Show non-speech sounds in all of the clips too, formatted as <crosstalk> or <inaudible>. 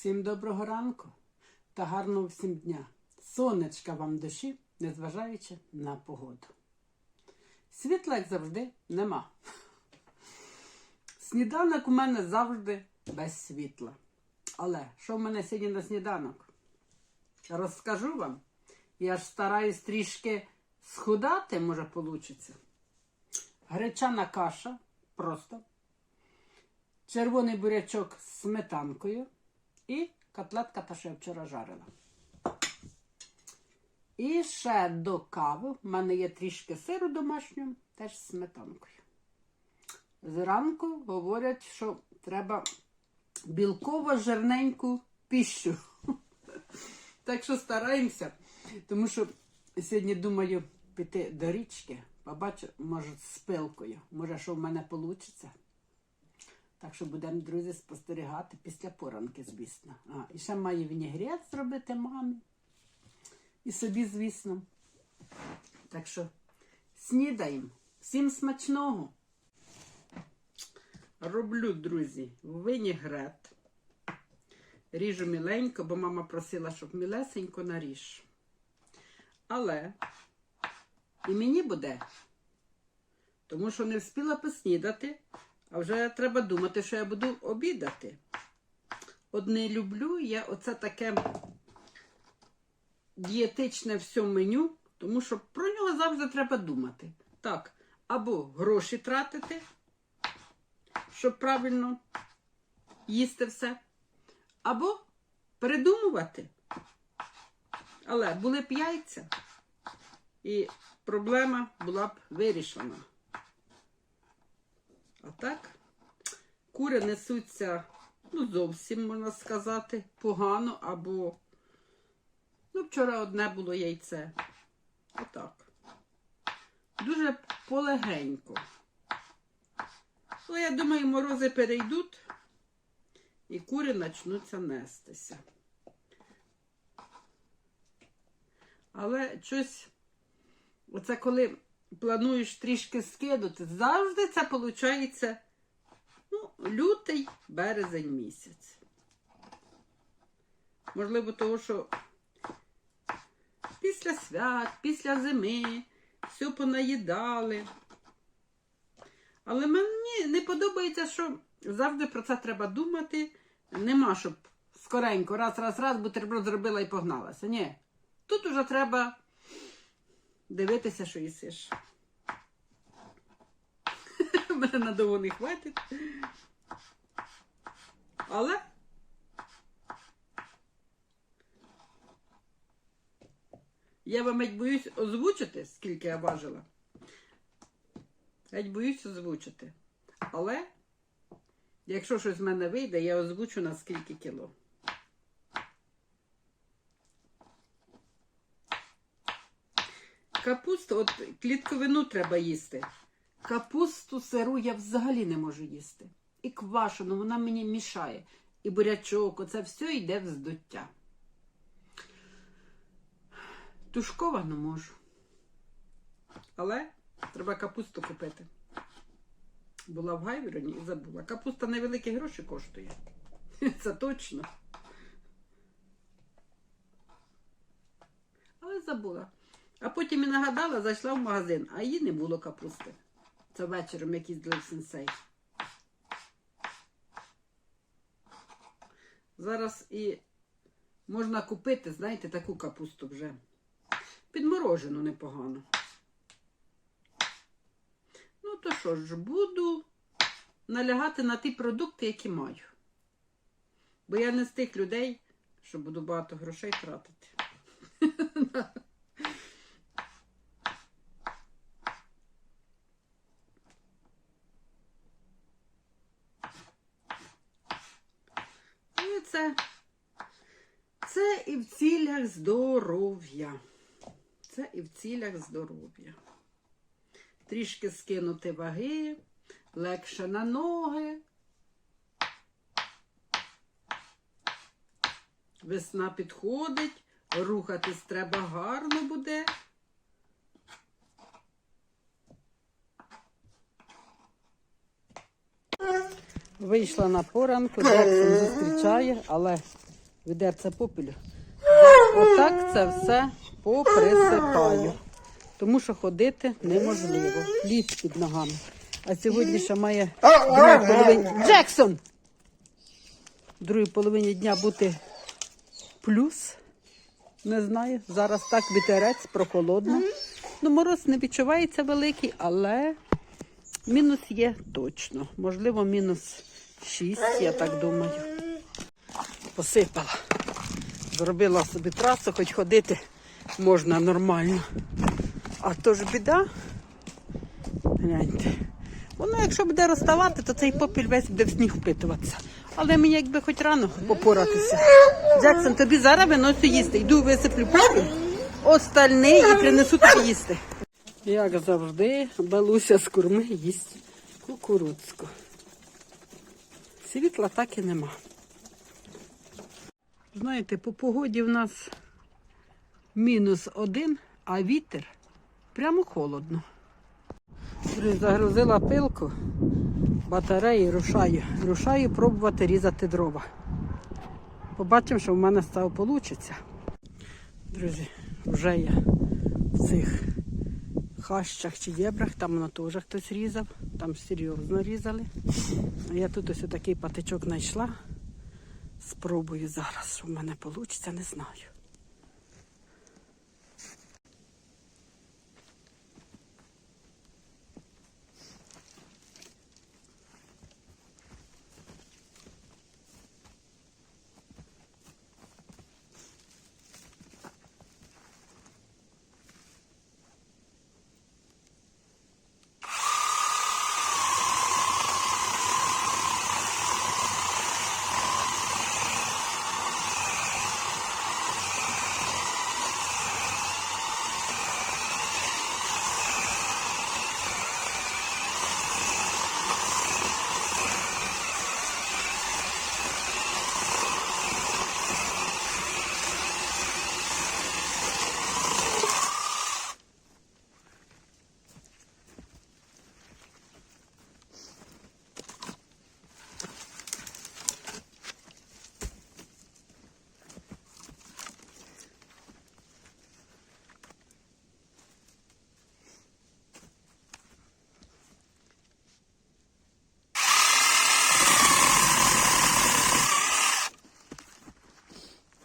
Всім доброго ранку та гарного всім дня. Сонечка вам душі, незважаючи на погоду. Світла, як завжди, нема. Сніданок у мене завжди без світла. Але що в мене сьогодні на сніданок? Розкажу вам. Я ж стараюсь трішки схудати, може, вийде. Гречана каша просто. Червоний бурячок з сметанкою і котлетка, та я вчора жарила. І ще до кави в мене є трішки сиру домашнього, теж з сметанкою. Зранку говорять, що треба білково-жирненьку піщу. <laughs> Так що стараємося, тому що сьогодні думаю піти до річки, побачу, може, з пилкою, може, що в мене вийде. Так що будемо, друзі, спостерігати після поранки, звісно. А, і ще маю вінігрет зробити мамі. І собі, звісно. Так що снідаємо. Всім смачного. Роблю, друзі, винігрет. Ріжу міленько, бо мама просила, щоб мілесенько наріж. Але і мені буде, тому що не встигла поснідати. А вже треба думати, що я буду обідати. Одне люблю я оце таке дієтичне все меню, тому що про нього завжди треба думати. Так, або гроші тратити, щоб правильно їсти все, або передумувати. Але були б яйця, і проблема була б вирішена. Так, кури несуться, ну, зовсім, можна сказати, погано, або, ну, вчора одне було яйце. Отак. Дуже полегенько. Але я думаю, морози перейдуть і кури почнуться нестися. Але щось, оце коли плануєш трішки скинути, завжди це виходить ну, лютий березень місяць. Можливо, того, що після свят, після зими все понаїдали. Але мені не подобається, що завжди про це треба думати. Нема, щоб скоренько, раз, раз, раз, бутерброд зробила і погналася. Ні. Тут уже треба дивитися, що їсиш. <laughs> Мене надовго не хватить. Але я вам геть боюсь озвучити, скільки я важила. Геть боюсь озвучити. Але, якщо щось з мене вийде, я озвучу на скільки кіло. Капусту, от клітковину треба їсти. Капусту сиру я взагалі не можу їсти. І квашену, вона мені мішає. І бурячок, оце все йде в здуття. Тушковану можу. Але треба капусту купити. Була в Гайвіроні і забула. Капуста невеликі гроші коштує. <laughs> Це точно. Але забула. А потім і нагадала, зайшла в магазин, а її не було капусти. Це вечором якийсь для сенсей. Зараз і можна купити, знаєте, таку капусту вже. Підморожену непогано. Ну, то що ж, буду налягати на ті продукти, які маю. Бо я не з тих людей, що буду багато грошей тратити. <laughs> І це, це і в цілях здоров'я. Це і в цілях здоров'я. Трішки скинути ваги, легше на ноги. Весна підходить, рухатись треба гарно буде. Вийшла на поранку, Джексон зустрічає, але відерце попелю. Отак це все поприсипаю. Тому що ходити неможливо. Лід під ногами. А сьогодні ще має в другій половині. Джексон! Другій половині дня бути плюс. Не знаю. Зараз так вітерець, прохолодно. Ну, мороз не відчувається великий, але мінус є точно. Можливо, мінус 6, я так думаю. Посипала. Зробила собі трасу, хоч ходити можна нормально. А то ж біда. Гляньте. Воно, якщо буде розставати, то цей попіль весь буде в сніг впитуватися. Але мені якби хоч рано попоратися. Джексон, тобі зараз виносю їсти. Йду висиплю попіль, остальний і принесу тобі їсти. Як завжди, Балуся з курми їсть кукурудзку. Світла так і нема. Знаєте, по погоді в нас мінус один, а вітер прямо холодно. Загрузила пилку, батареї рушаю. Рушаю пробувати різати дрова. Побачимо, що в мене цього вийде. Друзі, вже я в цих хащах чи єбрах, там воно теж хтось різав, там серйозно різали. Я тут ось такий патичок знайшла. Спробую зараз, що в мене вийде, не знаю.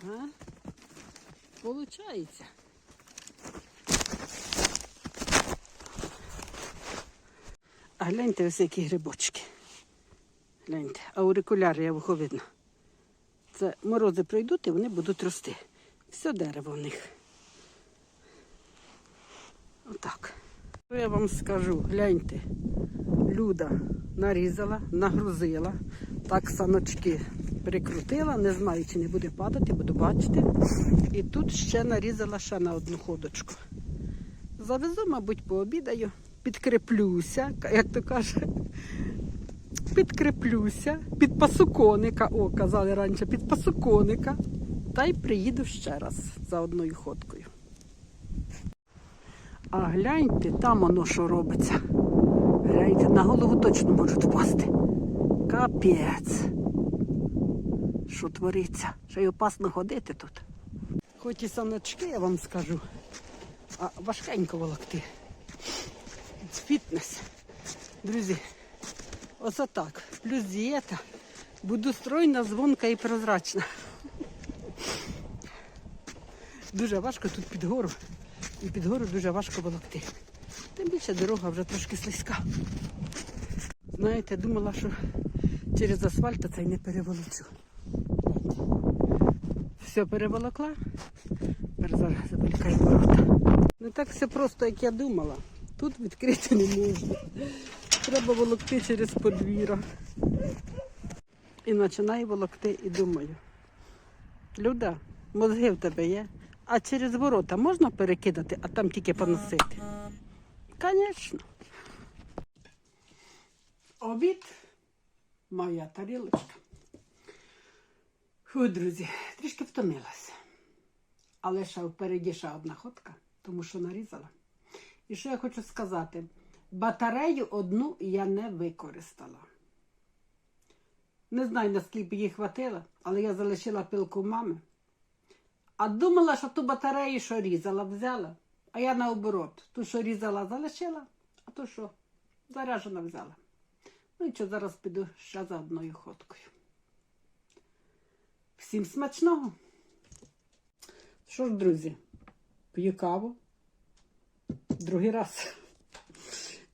А? Получається. А гляньте ось які грибочки. Гляньте, аурикуляри я видно. Це морози пройдуть і вони будуть рости. Все дерево в них. Отак. Я вам скажу, гляньте. Люда нарізала, нагрузила, так саночки прикрутила, не знаю, чи не буде падати, буду бачити. І тут ще нарізала ще на одну ходочку. Завезу, мабуть, пообідаю, підкреплюся, як то каже, підкреплюся, під пасуконика, о, казали раніше, під пасуконика, та й приїду ще раз за одною ходкою. А гляньте, там воно що робиться. Гляньте, на голову точно можуть впасти. Капець. Що твориться? Ще й опасно ходити тут. Хоч і саночки, я вам скажу, а важкенько волокти. Фітнес. Друзі, оце так. Плюс дієта. Буду стройна, дзвонка і прозрачна. Дуже важко тут під гору. І під гору дуже важко волокти. Тим більше дорога вже трошки слизька. Знаєте, думала, що через асфальт це й не переволочу. Все переволокла. Тепер зараз завеликаю ворота. Не так все просто, як я думала. Тут відкрити не можна. Треба волокти через подвір'я. І починаю волокти і думаю. Люда, мозги в тебе є. А через ворота можна перекидати, а там тільки поносити? Звісно. Обід, моя тарілочка. Фу, друзі, трішки втомилася. Але ще впереді ще одна ходка, тому що нарізала. І що я хочу сказати? Батарею одну я не використала. Не знаю, наскільки їй хватило, але я залишила пилку мами. А думала, що ту батарею, що різала, взяла. А я наоборот. Ту, що різала, залишила, а ту, що заряжена взяла. Ну і що зараз піду ще за одною ходкою. Всім смачного! Що ж, друзі, п'ю каву. Другий раз.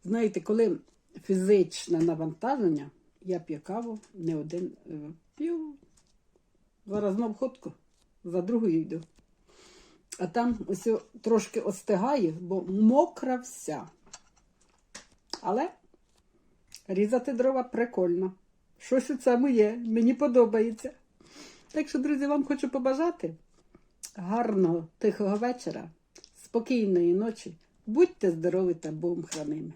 Знаєте, коли фізичне навантаження, я п'ю каву не один е, п'ю. Зараз знов ходку, за другою йду. А там ось трошки остигає, бо мокра вся. Але різати дрова прикольно. Щось у цьому є, мені подобається. Так що, друзі, вам хочу побажати гарного, тихого вечора, спокійної ночі. Будьте здорові та Богом храними.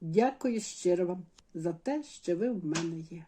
Дякую щиро вам за те, що ви в мене є.